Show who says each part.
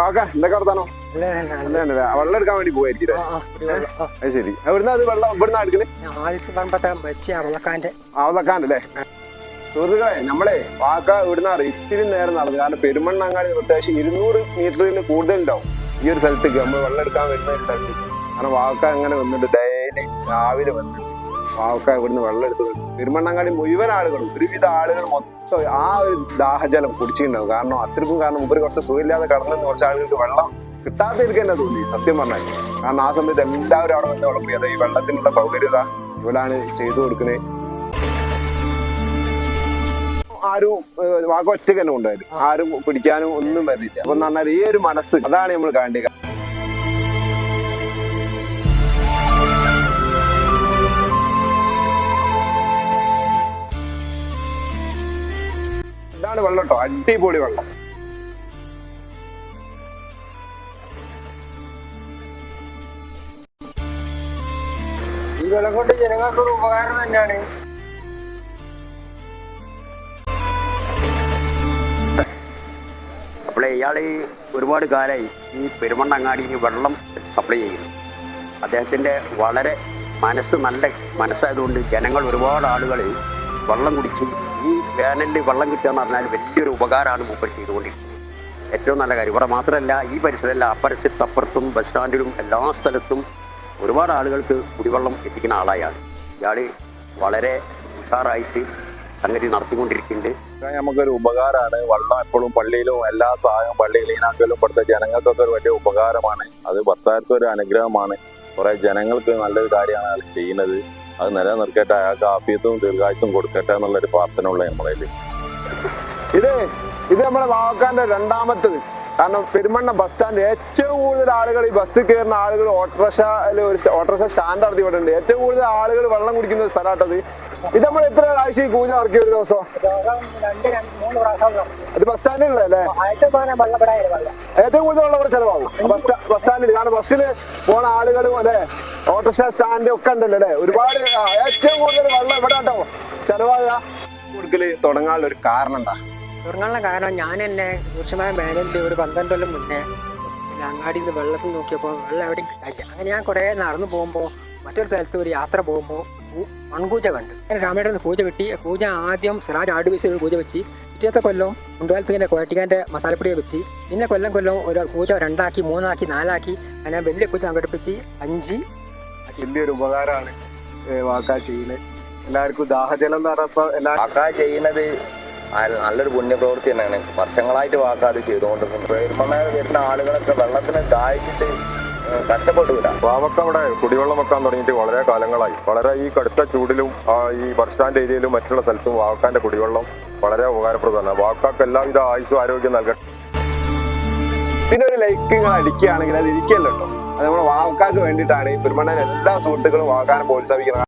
Speaker 1: വാക്ക എന്തൊക്കെ വർത്താനോ? വെള്ളം എടുക്കാൻ വേണ്ടി പോവായിരിക്കും
Speaker 2: ആ, ആ. ആ,
Speaker 1: അത് ശരി. എവിടുന്ന അത് വെള്ളം? ഇവിടുന്ന്
Speaker 2: ആദ്യത്തെ പറമ്പത്തെ അവളക്കാന്റെ
Speaker 1: സുഹൃത്തുക്കളെ നമ്മളെ വാക്ക ഇവിടുന്ന് ഇത്തിരി നേരം നടന്നു. കാരണം പെരുമണ്ണങ്ങാടി അത്യാവശ്യം ഇരുന്നൂറ് കൂടുതൽ ഉണ്ടാവും ഈ ഒരു സ്ഥലത്തേക്ക് നമ്മൾ വെള്ളം എടുക്കാൻ വരുന്ന ഒരു സ്ഥലത്തേക്ക്. കാരണം വാക്ക അങ്ങനെ വന്നിട്ട് ഡെയിലി രാവിലെ വന്നിട്ട് വാക്ക ഇവിടുന്ന് വെള്ളം എടുത്ത്. പെരുമണ്ണങ്ങാടി മുഴുവൻ ആളുകളും ഒരുവിധ ആളുകൾ മൊത്തം ആ ഒരു ദാഹജലം കുടിച്ചിട്ടുണ്ടാവും കാരണം അത്രക്കും കാരണം മുമ്പ് കുറച്ച് സുഖമില്ലാതെ കടന്നു കുറച്ച് ആളുകൾക്ക് വെള്ളം കിട്ടാതിരിക്കുക തന്നെ തോന്നി സത്യം പറഞ്ഞാൽ. കാരണം ആ സമയത്ത് എല്ലാവരും അവിടെ വന്ന് വെള്ളം ഈ വെള്ളത്തിനുള്ള സൗകര്യത ഇവളാണ് ചെയ്തു കൊടുക്കുന്നത് ആരും വാക്ക് തന്നെ ഉണ്ടായിരുന്നു ആരും പിടിക്കാനും ഒന്നും വരില്ല അപ്പൊ പറഞ്ഞാൽ ഈ ഒരു മനസ്സ് അതാണ് നമ്മൾ കാണേണ്ടത്. കേട്ടോ അടിപൊളി വെള്ളം
Speaker 2: ഈ വെള്ളം കൊണ്ട് ജനങ്ങൾക്ക് ഒരു ഉപകാരം തന്നെയാണ്.
Speaker 3: അപ്പോൾ ഇയാൾ ഒരുപാട് കാലമായി ഈ പെരുമണ്ണങ്ങാടിയിൽ വെള്ളം സപ്ലൈ ചെയ്യുന്നു. അദ്ദേഹത്തിന്റെ വളരെ മനസ്സ് നല്ല മനസ്സായതുകൊണ്ട് ജനങ്ങൾ ഒരുപാട് ആളുകൾ വെള്ളം കുടിച്ച് ഈ വേനലിൽ വെള്ളം കിട്ടുക എന്ന് പറഞ്ഞാൽ വലിയൊരു ഉപകാരമാണ് മൂപ്പർ ചെയ്തുകൊണ്ടിരിക്കുന്നത്. ഏറ്റവും നല്ല കാര്യം. ഇവിടെ മാത്രമല്ല ഈ പരിസരമല്ല അപ്പരച്ചിട്ട് അപ്പുറത്തും ബസ് സ്റ്റാൻഡിലും എല്ലാ സ്ഥലത്തും ഒരുപാട് ആളുകൾക്ക് കുടിവെള്ളം എത്തിക്കുന്ന ആളായാണ്. ഇയാൾ വളരെ ഉഷാറായിട്ട് സംഗതി നടത്തിക്കൊണ്ടിരിക്കുന്നുണ്ട്.
Speaker 4: നമുക്കൊരു ഉപകാരമാണ്. വെള്ളം എപ്പോഴും പള്ളിയിലും എല്ലാ സഹായവും പള്ളി ക്ലീനാക്കലും പഠിത്ത ജനങ്ങൾക്കൊക്കെ ഒരു വലിയ ഉപകാരമാണ്. അത് ബസ്സാർക്ക് ഒരു അനുഗ്രഹമാണ്. കുറെ ജനങ്ങൾക്ക് നല്ലൊരു കാര്യമാണ് ചെയ്യുന്നത്. അത് നിലനിർക്കട്ടെ അയാൾക്ക് ആഫിയത്തും ദീർഘായുസും കൊടുക്കട്ടെ എന്നുള്ളൊരു പ്രാർത്ഥന ഉള്ള നമ്മളതിൽ
Speaker 1: ഇത് ഇത് നമ്മുടെ വാക്കാന്റെ രണ്ടാമത്തത്. കാരണം പെരുമണ്ണ ബസ് സ്റ്റാൻഡ് ഏറ്റവും കൂടുതൽ ആളുകൾ ഈ ബസ് കയറുന്ന ആളുകൾ ഓട്ടോറിക്ഷ ഒരു ഓട്ടോറിക്ഷ സ്റ്റാൻഡ് നടത്തി ഇവിടെ ഉണ്ട് ഏറ്റവും കൂടുതൽ ആളുകൾ വെള്ളം കുടിക്കുന്ന ഒരു സ്ഥലമാട്ടത് ഇത് നമ്മൾ എത്ര ആഴ്ച ഈ പൂജ ഇറക്കിയ ഒരു ദിവസം?
Speaker 2: നടക്കും
Speaker 1: അത് ബസ്
Speaker 2: വെള്ളം
Speaker 1: ഏറ്റവും കൂടുതൽ ഉള്ള ഇവിടെ ചെലവാകും. ബസ് ബസ് സ്റ്റാൻഡിൽ കാരണം ബസ്സിൽ പോണ ആളുകളും അല്ലെ ഓട്ടോറിക്ഷ സ്റ്റാൻഡ് ഒക്കെ ഉണ്ടല്ലോ അല്ലെ? ഒരുപാട് ഏറ്റവും കൂടുതൽ വെള്ളം ഇവിടെ കേട്ടോ ചെലവാകുക. കൊടുക്കൽ തുടങ്ങാനുള്ള ഒരു കാരണം എന്താ?
Speaker 2: തുടങ്ങാനുള്ള കാരണം ഞാൻ എന്നെ രൂക്ഷമായ വേനലിൽ ഒരു പന്ത്രണ്ട് കൊല്ലം മുന്നേ പിന്നെ അങ്ങാടിയിൽ നിന്ന് വെള്ളത്തിൽ നോക്കിയപ്പോൾ വെള്ളം എവിടെയും കിട്ടാനില്ല. അങ്ങനെ ഞാൻ കുറേ നടന്നു പോകുമ്പോൾ മറ്റൊരു സ്ഥലത്ത് ഒരു യാത്ര പോകുമ്പോൾ മൺപൂജ കണ്ടു. അങ്ങനെ രാമയുടെ നിന്ന് പൂജ കിട്ടി. പൂജ ആദ്യം സിറാജ് ആട് ബേസിൽ ഒരു പൂജ വെച്ച്. പിറ്റേത്തെ കൊല്ലം മുണ്ടുകാലത്തിന്റെ കോയട്ടിക്കാന്റെ മസാലപ്പൊടിയെ വെച്ച്. പിന്നെ കൊല്ലം കൊല്ലം ഒരു പൂജ രണ്ടാക്കി മൂന്നാക്കി നാലാക്കി. അങ്ങനെ വലിയ പൂജ സംഘടിപ്പിച്ച് അഞ്ച്
Speaker 1: വലിയൊരു ഉപകാരമാണ് വാക്കാ ചെയ്യുന്നത്. എല്ലാവർക്കും ദാഹജലം എന്ന് പറഞ്ഞപ്പോൾ എല്ലാ
Speaker 5: വാക്കാ ചെയ്യുന്നത് നല്ലൊരു പുണ്യപ്രവൃത്തി തന്നെയാണ്. വർഷങ്ങളായിട്ട് വാക്കാതെ ചെയ്തുകൊണ്ടിരിക്കുന്നത് പെരുമണ്ണ വരുന്ന ആളുകളൊക്കെ വെള്ളത്തിന് ദാഹിച്ചിട്ട് ഏഹ് കഷ്ടപ്പെടൂല
Speaker 4: പാവക്ക അവിടെ കുടിവെള്ളം വെക്കാൻ തുടങ്ങിയിട്ട് വളരെ കാലങ്ങളായി. വളരെ ഈ കടുത്ത ചൂടിലും ഈ ബസ് സ്റ്റാൻഡ് ഏരിയയിലും മറ്റുള്ള സ്ഥലത്തും വാവക്കാന്റെ കുടിവെള്ളം വളരെ ഉപകാരപ്രദമാണ്. വാക്കാക്ക് എല്ലാവിധ ആയുസും ആരോഗ്യം നൽകട്ടെ.
Speaker 1: പിന്നെ ഒരു ലൈക്ക് നിങ്ങൾ അടിക്കുകയാണെങ്കിൽ അത് ഇരിക്കല്ലോ അത് നമ്മുടെ വാക്കാക്ക് വേണ്ടിയിട്ടാണ് ഈ പെരുമണ്ണൻ എല്ലാ സുഹൃത്തുക്കളും വാക്കാനെ പ്രോത്സാഹിക്കുന്നത്